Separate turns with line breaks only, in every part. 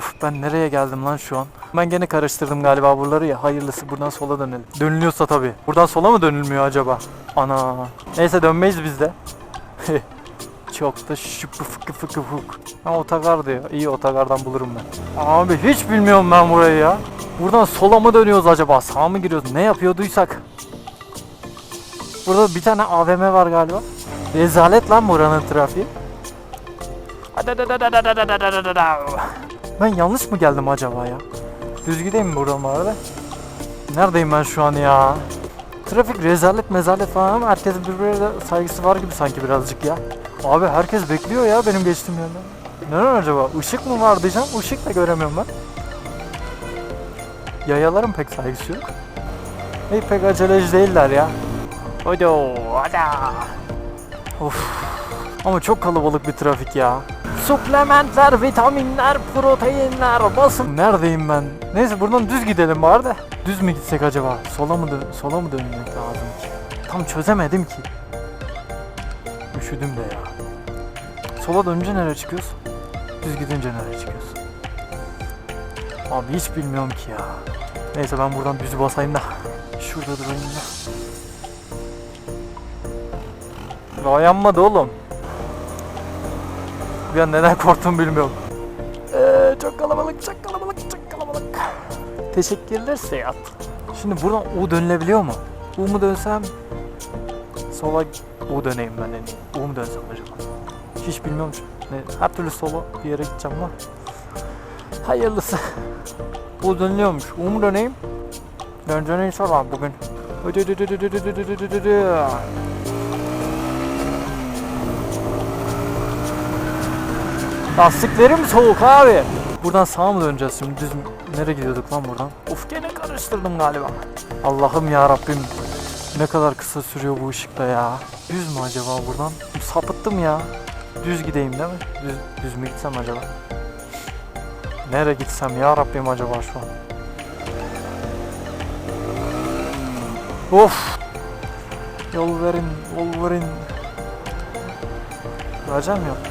Of ben nereye geldim lan şu an? Ben gene karıştırdım galiba buraları ya. Hayırlısı buradan sola dönelim. Dönülüyorsa tabii. Buradan sola mı dönülmüyor acaba? Ana. Neyse dönmeyiz biz de. Çok da şıpı fıkı fıkı fık. Ha otogar diyor. İyi otogardan bulurum ben. Abi hiç bilmiyorum ben burayı ya. Buradan sola mı dönüyoruz acaba? Sağa mı giriyoruz? Ne yapıyorduysak. Burada bir tane AVM var galiba. Rezalet lan buranın trafiği. Ben yanlış mı geldim acaba ya? Düz gideyim mi buradan bu arada? Neredeyim ben şu an ya? Trafik rezalet mezalet falan ama herkesin birbirine saygısı var gibi sanki birazcık ya. Abi herkes bekliyor ya benim geçtiğim yerden. Neden acaba? Işık mı var diyeceğim. Işık da göremiyorum ben. Yayaların pek saygısı yok. İyi pek aceleci değiller ya. Hadi hadi. Of. Ama çok kalabalık bir trafik ya. Suplementler, vitaminler, proteinler, basın. Neredeyim ben? Neyse buradan düz gidelim bari de. Düz mü gitsek acaba? Sola mı dön sola mı dönmek lazım ki? Tam çözemedim ki. Üşüdüm de ya. Sola dönünce nereye çıkıyoruz? Düz gidince nereye çıkıyoruz? Abi hiç bilmiyorum ki ya. Neyse ben buradan düzü basayım da. Şurada durayım da. Daha yanmadı oğlum. Bir an neden korktum bilmiyorum. Ee, çok kalabalık, çok kalabalık, çok kalabalık. Teşekkürler Seyahat. Şimdi buradan U dönülebiliyor mu? U mu dönsem? Sola U döneyim ben en iyi. U mu dönsem acaba? Hiç bilmiyorum. Ne, her türlü sola bir yere gideceğim ama. Hayırlısı. U dönülüyormuş. U mu döneyim? Döneceğine inşallah bugün. Lastiklerim soğuk abi. Buradan sağa mı döneceğiz şimdi? Düz? Nereye gidiyorduk lan buradan? Of gene karıştırdım galiba. Allah'ım ya Rabbim. Ne kadar kısa sürüyor bu ışıkta ya. Düz mü acaba buradan? Sapıttım ya. Düz gideyim değil mi? Düz, düz mü gitsem acaba? Nereye gitsem ya Rabbim acaba şu an? Of. Yol verin, yol verin. Vereceğim yok.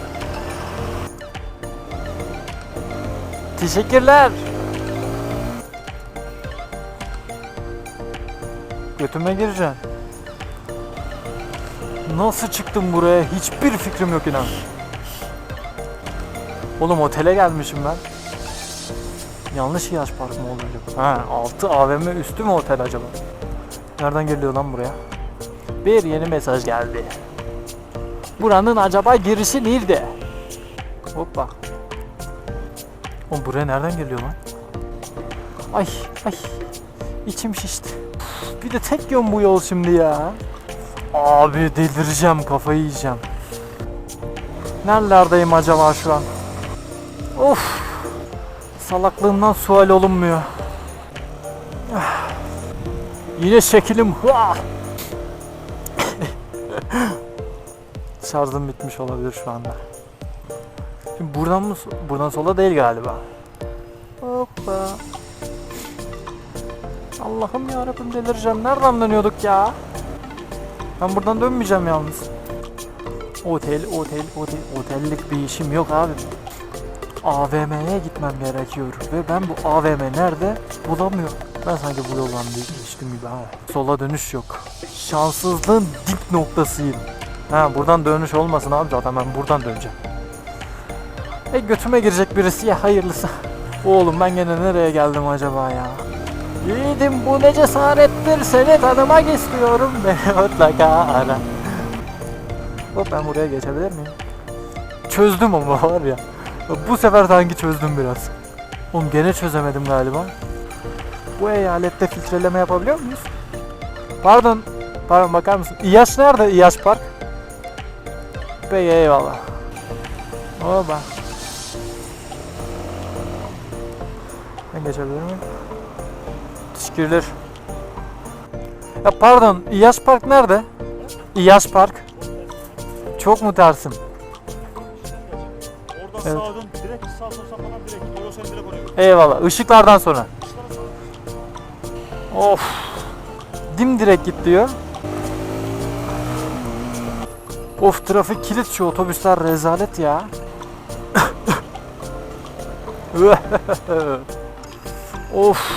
Teşekkürler. Götüme gireceksin. Nasıl çıktım buraya? Hiçbir fikrim yok inan. Oğlum otele gelmişim ben. Yanlış yaş park mı oldu acaba? Ha, altı AVM üstü mü otel acaba? Nereden geliyor lan buraya? Bir yeni mesaj geldi. Buranın acaba girişi nerede? Hoppa. Oğlum buraya nereden geliyor lan? Ay ay. İçim şişti. Bir de tek yön bu yol şimdi ya. Abi delireceğim kafayı yiyeceğim. Nerelerdeyim acaba şu an? Of. Salaklığımdan sual olunmuyor. Ah. Yine şekilim. Hua! Şarjım bitmiş olabilir şu anda. Şimdi buradan mı? Buradan sola değil galiba. Hoppa. Allah'ım ya Rabbim delireceğim. Nereden dönüyorduk ya? Ben buradan dönmeyeceğim yalnız. Otel, otel, otel, otellik bir işim yok abi. AVM'ye gitmem gerekiyor ve ben bu AVM nerede bulamıyorum. Ben sanki bu yoldan geçtim gibi ha. Sola dönüş yok. Şanssızlığın dip noktasıyım. Ha buradan dönüş olmasın abi zaten ben buradan döneceğim. E götüme girecek birisi ya hayırlısı. Oğlum ben gene nereye geldim acaba ya? Yiğidim bu ne cesarettir seni tanımak istiyorum beni mutlaka ara. Hop ben buraya geçebilir miyim? Çözdüm ama var ya. Bu sefer sanki çözdüm biraz. Oğlum gene çözemedim galiba. Bu eyalette filtreleme yapabiliyor muyuz? Pardon. Pardon bakar mısın? İyaş nerede? İyaş Park. Peki eyvallah. Oba. Geçebilir miyim? Teşekkürler. Ya pardon, İyaş Park nerede? İyaş Park. Çok mu tersim?
Orada
Evet.
sağa dön, direkt sağ sol falan direkt. O yol seni direkt oraya.
Eyvallah. Işıklardan sonra. Of. Dimdirek git diyor. Of trafik kilit şu otobüsler rezalet ya. of.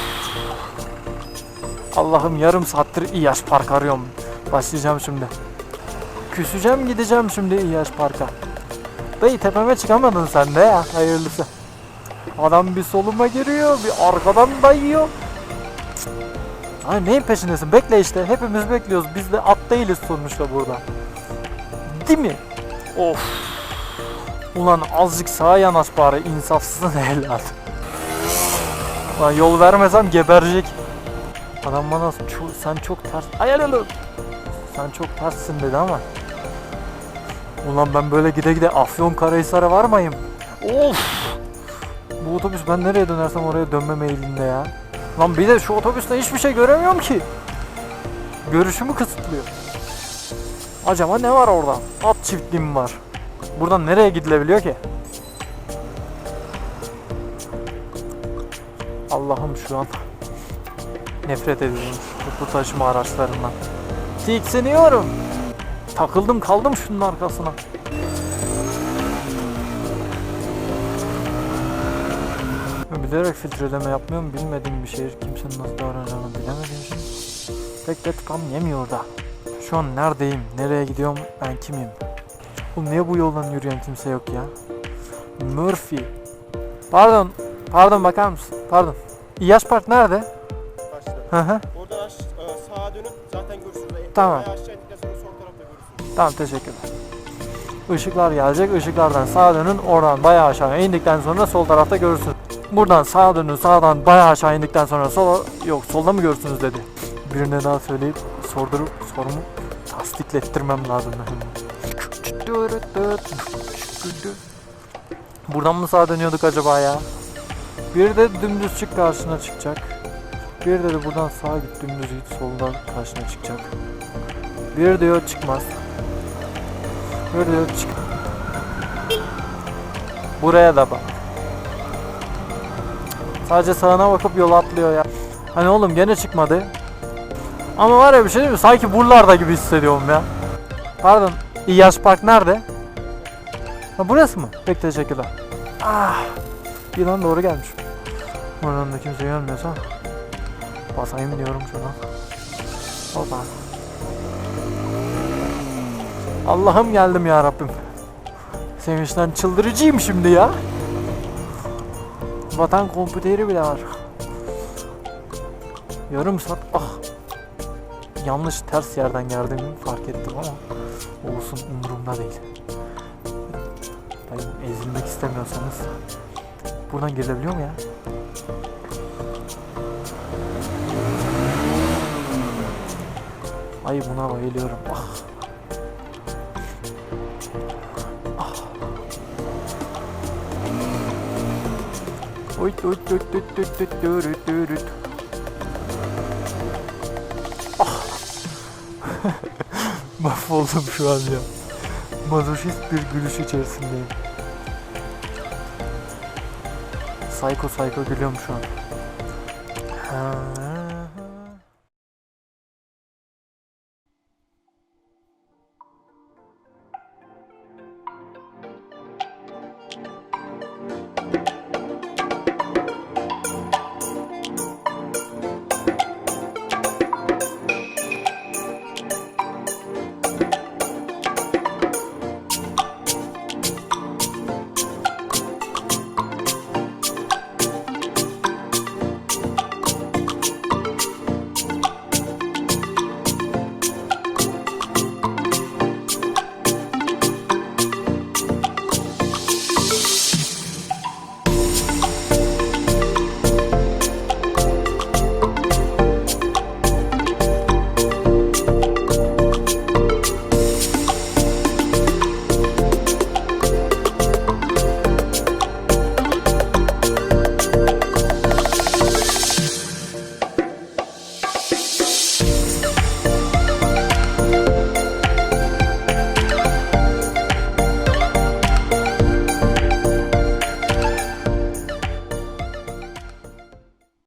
Allah'ım yarım saattir İyaş Park arıyorum. Başlayacağım şimdi. Küseceğim gideceğim şimdi İyaş Park'a. Dayı tepeme çıkamadın sen de ya. Hayırlısı. Adam bir soluma giriyor, bir arkadan dayıyor. Ay neyin peşindesin? Bekle işte. Hepimiz bekliyoruz. Biz de at değiliz sonuçta burada. Değil mi? Of. Ulan azıcık sağa yanaş bari insafsızın evladı. Lan yol vermesem geberecek. Adam bana "Ço- sen çok ters... Ay ay. Sen çok terssin dedi ama. Ulan ben böyle gide gide Afyonkarahisar'a var mıyım? Of! Bu otobüs ben nereye dönersem oraya dönme meyilinde ya. Lan bir de şu otobüste hiçbir şey göremiyorum ki. Görüşümü kısıtlıyor. Acaba ne var orada? At çiftliği mi var? Buradan nereye gidilebiliyor ki? Allah'ım şu an nefret ediyorum toplu taşıma araçlarından. Tiksiniyorum. Takıldım kaldım şunun arkasına. Bilerek filtreleme yapmıyorum. Bilmediğim bir şehir kimsenin nasıl davranacağını bilemediğim için pek de tıkam yemiyor da. Şu an neredeyim? Nereye gidiyorum? Ben kimim? Oğlum niye bu yoldan yürüyen kimse yok ya? Murphy. Pardon. Pardon bakar mısın? Pardon. İyaş Park nerede?
Karşıda.
Hı hı.
Oradan aş- e, sağa dönün zaten görürsünüz.
Tamam.
Bayağı aşağı indikten sonra sol tarafta görürsünüz.
Tamam teşekkürler. Işıklar gelecek. Işıklardan sağa dönün. Oradan bayağı aşağı indikten sonra sol tarafta görürsünüz. Buradan sağa dönün. Sağdan bayağı aşağı indikten sonra sola yok solda mı görürsünüz dedi. Birine daha söyleyip sordurup sorumu tasdiklettirmem lazım. Buradan mı sağa dönüyorduk acaba ya? Bir de dümdüz çık karşına çıkacak. Bir de buradan sağa git dümdüz git soldan karşına çıkacak. Bir diyor çıkmaz. Bir diyor çık. Buraya da bak. Sadece sağına bakıp yol atlıyor ya. Hani oğlum gene çıkmadı. Ama var ya bir şey değil mi? Sanki buralarda gibi hissediyorum ya. Pardon. İyaş Park nerede? Ha burası mı? Pek teşekkürler. Ah. Yılan doğru gelmiş. Buradan da kimse gelmiyorsa basayım diyorum şuna. Hoppa. Allah'ım geldim ya Rabbim. Sevinçten çıldırıcıyım şimdi ya. Vatan kompüteri bile var. Yarım saat ah. Yanlış ters yerden geldiğimi fark ettim ama olsun umurumda değil. Dayım ezilmek istemiyorsanız buradan gelebiliyor mu ya? Ay buna bayılıyorum. Ah. Ah. Oy oy oy oy oy oy oy oy Ah. Mahvoldum şu an ya. Mazoşist bir gülüş içerisindeyim. Psycho psycho gülüyorum şu an. Ha.